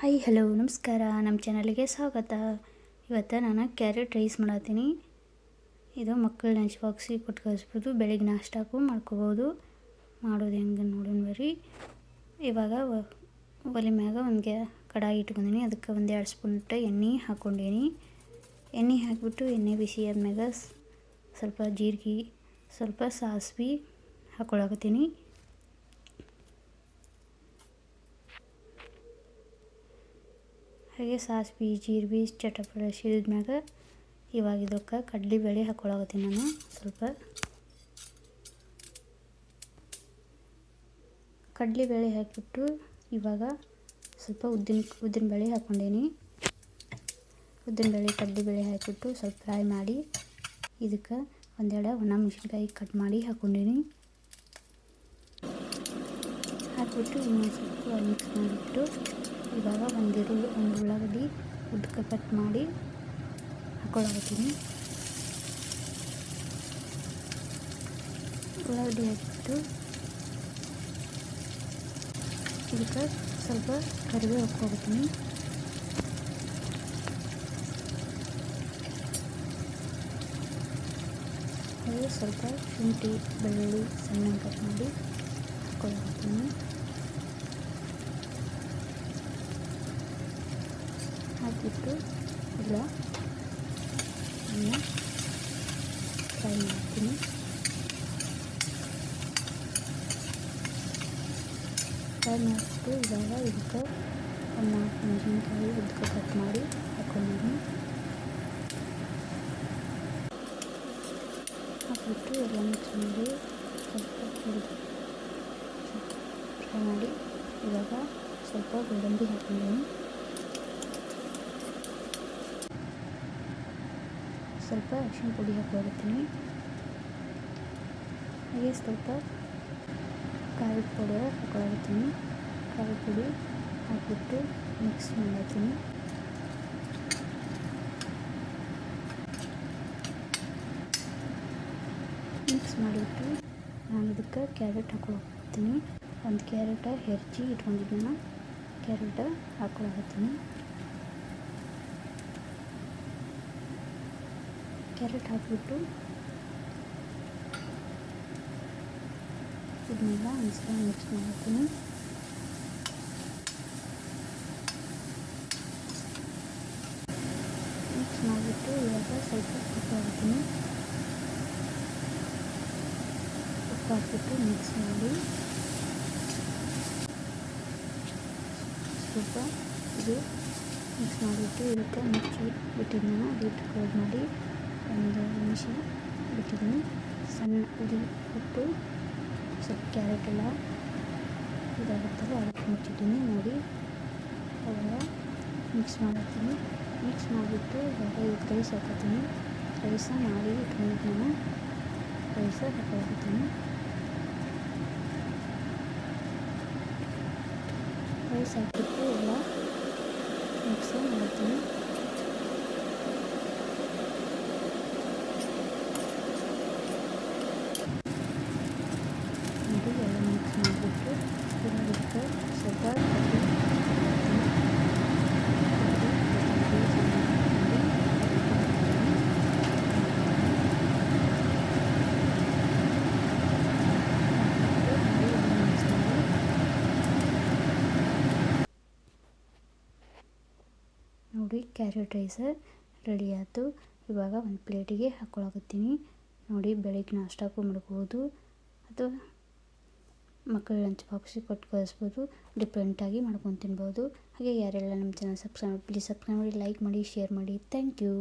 Hi hello ನಮಸ್ಕಾರ. ನಮ್ಮ ಚಾನಲ್ಗೆ ಸ್ವಾಗತ. ಇವತ್ತು ನಾನು ಕ್ಯಾರೆಟ್ ರೈಸ್ ಮಾಡತ್ತೀನಿ ಇದು ಮಕ್ಕಳು ಲಂಚ್ ಬಾಕ್ಸಿಗೆ ಕೊಟ್ಟು ಕಳಿಸ್ಬೋದು. ಬೆಳಿಗ್ಗೆ ನಾಷ್ಟಾಕು ಮಾಡ್ಕೋಬೋದು. ಮಾಡೋದು ಹೆಂಗೆ ನೋಡೋಣ ಬರ್ರಿ. ಇವಾಗ ಒಲೆ ಮ್ಯಾಗ ಒಂದು ಗ್ಯಾ ಕಡಾಯಿ ಇಟ್ಕೊಂಡಿನಿ. ಅದಕ್ಕೆ ಒಂದು ಎರಡು ಸ್ಪೂನ್ ಎಣ್ಣೆ ಹಾಕ್ಕೊಂಡೀನಿ. ಎಣ್ಣೆ ಹಾಕಿಬಿಟ್ಟು ಎಣ್ಣೆ ಬಿಸಿ ಆದ್ಮ್ಯಾಗ ಸ್ವಲ್ಪ ಜೀರಿಗೆ, ಸ್ವಲ್ಪ ಸಾಸಿವೆ ಹಾಕ್ಕೊಳಕತ್ತೀನಿ ಹಾಗೆ ಸಾಸಿವೆ ಜೀರಿಗೆ ಚಟಪಟ ಸಿಡಿದ್ಮ್ಯಾಗ ಇವಾಗ ಇದಕ್ಕೆ ಕಡ್ಲಿ ಬೇಳೆ ಹಾಕ್ಕೊಳಕತ್ತೀನಿ ನಾನು ಸ್ವಲ್ಪ. ಕಡ್ಲಿ ಬೇಳೆ ಹಾಕಿಬಿಟ್ಟು ಇವಾಗ ಸ್ವಲ್ಪ ಉದ್ದಿನ ಉದ್ದಿನ ಬೇಳೆ ಹಾಕ್ಕೊಂಡೇನಿ. ಉದ್ದಿನ ಬೇಳೆ, ಕಡ್ಲಿ ಬೇಳೆ ಹಾಕಿಬಿಟ್ಟು ಸ್ವಲ್ಪ ಫ್ರೈ ಮಾಡಿ ಇದಕ್ಕೆ ಒಂದೆರಡು ಒಣ ಮೆಣಸಿನ್ಕಾಯಿ ಕಟ್ ಮಾಡಿ ಹಾಕ್ಕೊಂಡೀನಿ. ಹಾಕಿಬಿಟ್ಟು ಇನ್ನೊಂದು ಸ್ವಲ್ಪ ಮಿಕ್ಸ್ ಮಾಡಿಬಿಟ್ಟು ಇವಾಗ ಒಂದಿರು ಒಂದು ಉಳ್ಳಾಗಡ್ಡಿ ಉದ್ದಕ್ಕೆ ಕಟ್ ಮಾಡಿ ಹಾಕ್ಕೊಳಕತ್ತೀನಿ ಉಳ್ಳಾಗಡ್ಡಿ ಹಾಕಿಬಿಟ್ಟು ಇದಕ್ಕೆ ಸ್ವಲ್ಪ ಕರಿಬೇವು ಹಾಕ್ಕೊಳ್ತೀನಿ ಹಾಗೆ ಸ್ವಲ್ಪ ಶುಂಠಿ, ಬೆಳ್ಳುಳ್ಳಿ ಸಣ್ಣ ಕಟ್ ಮಾಡಿ ಹಾಕ್ಕೊಳ್ತೀನಿ ಹಾಕಿಬಿಟ್ಟು ಇಲ್ಲ ಫ್ರೈ ಮಾಡ್ತೀನಿ. ಫ್ರೈ ಮಾಡಿಬಿಟ್ಟು ಇವಾಗ ಇದಕ್ಕೆ ಒಂದು ನಾಲ್ಕು ಮೆಣಸಿನ್ಕಾಯಿ ಉದ್ದಕ್ಕೆ ಕಟ್ ಮಾಡಿ ಹಾಕೊಂಡಿದ್ದೀನಿ. ಹಾಕಿಬಿಟ್ಟು ಎಲ್ಲ ಮಿಕ್ಸ್ ಮಾಡಿ ಸ್ವಲ್ಪ ಫ್ರೈ ಮಾಡಿ ಇವಾಗ ಸ್ವಲ್ಪ ಗೋಡಂಬಿ ಹಾಕ್ಕೊಂಡಿದ್ದೀನಿ ಸ್ವಲ್ಪ ಅರಿಶಿನ ಪುಡಿ ಹಾಕ್ಕೊಳ್ತೀನಿ ಹಾಗೆ ಸ್ವಲ್ಪ ಖಾರದ ಪುಡಿ ಹಾಕ್ಕೊಳ್ತೀನಿ ಖಾರದ ಪುಡಿ ಹಾಕಿಬಿಟ್ಟು ಮಿಕ್ಸ್ ಮಾಡ್ತೀನಿ. ಮಿಕ್ಸ್ ಮಾಡಿಬಿಟ್ಟು ನಾನು ಇದಕ್ಕೆ ಕ್ಯಾರೆಟ್ ಹಾಕ್ಕೊಳತ್ತೀನಿ ಒಂದು ಕ್ಯಾರೆಟ ಹೆರ್ಜಿ ಇಟ್ಕೊಂಡಿದ್ದೀನಿ ಕ್ಯಾರೆಟ ಹಾಕ್ಕೊಳತ್ತೀನಿ ಕ್ಯಾರೆಟ್ ಹಾಕಿಬಿಟ್ಟು ಇದನ್ನೆಲ್ಲ ಒಂದ್ಸಲ ಮಿಕ್ಸ್ ಮಾಡ್ತೀನಿ ಮಿಕ್ಸ್ ಮಾಡಿಬಿಟ್ಟು ಇವಾಗ ಸ್ವಲ್ಪ ಉಪ್ಪು ಹಾಕ್ತೀನಿ ಉಪ್ಪು ಹಾಕಿಬಿಟ್ಟು ಮಿಕ್ಸ್ ಮಾಡಿ ಸ್ವಲ್ಪ ಇದು ಮಿಕ್ಸ್ ಮಾಡಿಬಿಟ್ಟು ಇದಕ್ಕೆ ಮುಚ್ಚಿ ಬಿಟ್ಟಿದ್ದನ್ನ ಅದು ಕ್ಲೋಸ್ ಮಾಡಿ ಒಂದು ನಿಮಿಷ ಬಿಟ್ಟಿದ್ದೀನಿ ಸಣ್ಣ ಉರಿ ಬಿಟ್ಟು ಸ್ವಲ್ಪ ಕ್ಯಾರೆಟ್ ಎಲ್ಲ ಇದಾಗುತ್ತಲ್ಲ ಅದಕ್ಕೆ ಮುಚ್ಚಿದ್ದೀನಿ ನೋಡಿ ಅವೆಲ್ಲ ಮಿಕ್ಸ್ ಮಾಡಿರ್ತೀನಿ ಮಿಕ್ಸ್ ಮಾಡಿಬಿಟ್ಟು ಇವಾಗ ಇದು ರೈಸ್ ಹಾಕೋತೀನಿ ರೈಸ ಮಾಡಿ ಇಟ್ಕೊಂಡಿದ್ದು ರೈಸ ಹಾಕೋತೀನಿ ರೈಸ್ ಹಾಕಿಬಿಟ್ಟು ಎಲ್ಲ ನೋಡಿ ಕ್ಯಾರೆಟ್ ರೈಸ ರೆಡಿ ಆಯ್ತು ಇವಾಗ ಒಂದು ಪ್ಲೇಟಿಗೆ ಹಾಕ್ಕೊಳಕತ್ತೀನಿ ನೋಡಿ, ಬೆಳಿಗ್ಗೆ ನಾಷ್ಟಕ್ಕೂ ಮಾಡ್ಬೋದು. ಅಥವಾ ಮಕ್ಕಳ ಲಂಚ್ ಬಾಕ್ಸಿಗೆ ಕೊಟ್ಟು ಕಳಿಸ್ಬೋದು. ಡಿಫ್ರೆಂಟಾಗಿ ಮಾಡ್ಕೊಂಡು ತಿನ್ಬೋದು. ಹಾಗೆ ಯಾರೆಲ್ಲ ನಮ್ಮ ಚಾನಲ್ ಸಬ್ಸ್ಕ್ರೈಬ್ ಪ್ಲೀಸ್ ಸಬ್ಸ್ಕ್ರೈಬ್ ಮಾಡಿ ಲೈಕ್ ಮಾಡಿ ಶೇರ್ ಮಾಡಿ. Thank you